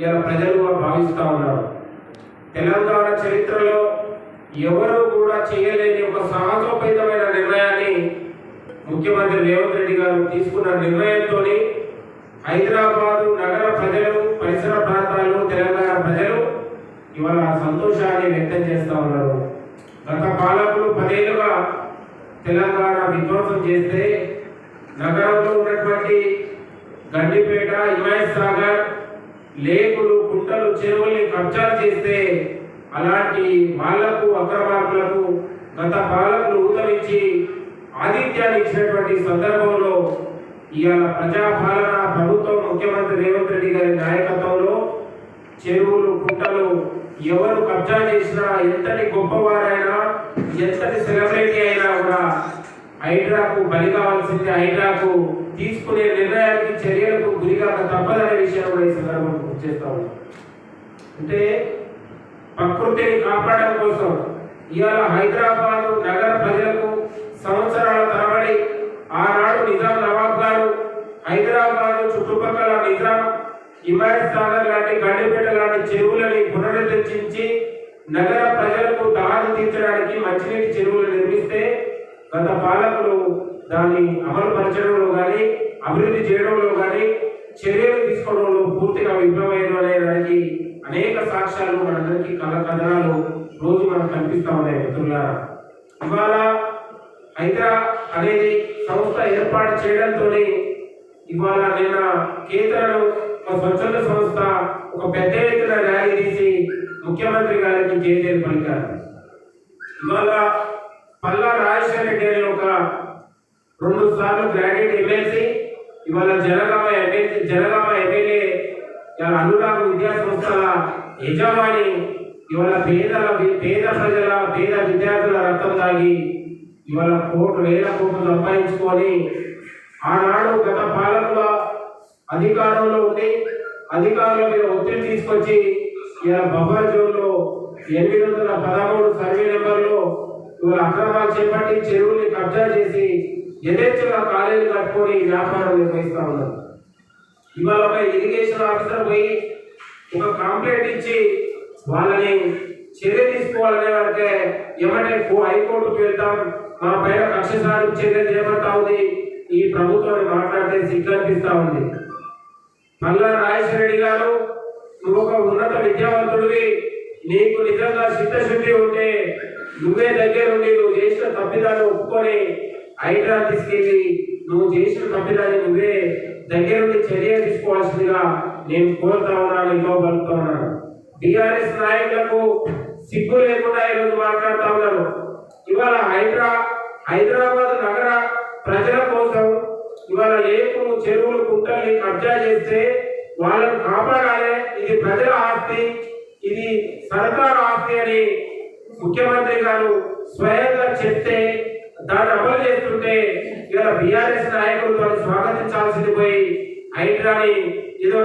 ఇలా ప్రజలు భావిస్తూ ఉన్నారు. తెలంగాణ చరిత్రలో ఎవరు కూడా చేయలేని ఒక సాహసోపేతమైన నిర్ణయాన్ని ముఖ్యమంత్రి రేవంత్ రెడ్డి గారు తీసుకున్న నిర్ణయంతో హైదరాబాదు నగర ప్రజలు పరిసర ప్రాంతాలు తెలంగాణ ప్రజలు ఇవాళ సంతోషాన్ని వ్యక్తం చేస్తూ ఉన్నారు. గత పాలకులు పదేళ్ళుగా తెలంగాణ విధ్వంసం చేస్తే నగరంలో ఉన్నటువంటి గండిపేట హిమాయత్ సాగర్ లేకులు కుంటలు చెరువుల్ని కబ్జాలు చేస్తే అలాంటి వాళ్ళకు అక్రమార్కులకు గత పాలకులు ఊతమిచ్చి ఆతిథ్యాన్ని ఇచ్చినటువంటి సందర్భంలో ఇవాళ ప్రజాపాలన ప్రభుత్వం ముఖ్యమంత్రి రేవంత్ రెడ్డి గారి నాయకత్వంలో చెరువులు కుంటలు ఎవరు కబ్జా చేసినా ఎంతటి గొప్పవారైనా ఎంతటి సెలబ్రిటీ అయినా కూడా హైడ్రాకు బలి కావాల్సింది హైడ్రాకు తీసుకునే నిర్ణయాలు చర్యలకు గురిగా తప్పదనే విషయాన్ని కూడా ఈ సందర్భంగా చేస్తా ఉన్నాం. అంటే ప్రకృతిని కాపాడడం కోసం ఇవాళ హైదరాబాద్ నగర ప్రజలకు సంవత్సరాల తరబడి ఆనాడు నిజాం నవాబ్ గారు హైదరాబాద్ చుట్టుపక్కల నిజాం హిమాయత్ సాగర్ లాంటి గండిపేట లాంటి చెరువులని పునరుద్ధరించి నగర ప్రజలకు దారి తీర్చడానికి మంచినీటి చెరువులు నిర్మిస్తే గత పాలకులు దాన్ని అమలుపరచడంలో కానీ అభివృద్ధి చేయడంలో కానీ చర్యలు తీసుకోవడంలో పూర్తిగా విఫలమైనడానికి అనేక సాక్ష్యాలు మనందరికీ కథ కథనాలు రోజు మనకు కనిపిస్తా ఉన్నాయి మిత్రులారా. ఇవాళ హైదరా అనేది సంస్థ ఏర్పాటు చేయడంతోనే ఇవాళ నిన్న కేంద్రంలో ఒక స్వచ్ఛంద సంస్థ ఒక పెద్ద ఎత్తున ర్యాలీ తీసి ముఖ్యమంత్రి గారికి జేజేలు పలికారు. ఇవాళ పల్లా రాజశేఖర రెడ్డి అనే ఒక రెండు సార్లు గ్రాడ్యుయేట్ ఎమ్మెల్సీ ఇవాళ జనగామ ఎమ్మెల్యే జనగామ ఎమ్మెల్యే ఇవాళ అనురాగ్ విద్యా సంస్థల యజమాని ఇవాళ పేదల పేద ప్రజల పేద విద్యార్థుల రక్తం తాగి ఇవాళ కోట్లు వేల కోట్లు సంపాదించుకొని ఆనాడు గత పాలనలో అధికారంలో ఉండి అధికారుల మీద ఒత్తిడి తీసుకొచ్చి ఇలా బఫర్ జోన్లో ఎనిమిది వందల పదమూడు సర్వే నెంబర్లో ఇవాళ అక్రమాలు చేపట్టి చెరువుని కబ్జా చేసి యథేచ్ఛగా కాలేజీలు కట్టుకొని వ్యాపారం నిర్వహిస్తా ఉన్నారు. ఇవాళ ఒక ఇరిగేషన్ ఆఫీసర్ పోయి ఒక కంప్లైంట్ ఇచ్చి వాళ్ళని చర్య తీసుకోవాలనే వాళ్ళకే ఏమంటే హైకోర్టుకు వెళ్తాం మా పైన కక్ష సాధింపు చర్యలు చేపడతా ఉంది ఈ ప్రభుత్వాన్ని మాట్లాడితే సిగ్గనిపిస్తా ఉంది. మళ్ళా రాజేశ్వర రెడ్డి గారు నువ్వు ఒక ఉన్నత విద్యావంతుడివి నీకు నిజంగా చిత్తశుద్ధి ఉంటే నువ్వే దగ్గరుండి నువ్వు చేసిన తప్పిదాన్ని ఒప్పుకొని హైడ్రా తీసుకెళ్ళి నువ్వు చేసిన తప్పిదాన్ని నువ్వే దగ్గరుండి చర్య తీసుకోవాల్సిందిగా నేను కోరుతా ఉన్నాను ఇవ్వగలుగుతా ఉన్నాను. బీఆర్ఎస్ నాయకులకు సిగ్గు లేకుండా ఈరోజు మాట్లాడుతా ఉన్నాను ఇవాళ హైదరా హైదరాబాద్ నగర ప్రజల కోసం ఇవాళ లేకులు చెరువులు కుంటల్ని కబ్జా చేస్తే వాళ్ళని కాపాడాలి ఇది ప్రజల ఆస్తి ఇది సర్కారు ఆస్తి అని ముఖ్యమంత్రి గారు స్వయంగా చెప్తే దాన్ని అమలు చేస్తుంటే ఇవాళ బీఆర్ఎస్ నాయకులతో స్వాగతించాల్సింది పోయి హైడ్రాని ఏదో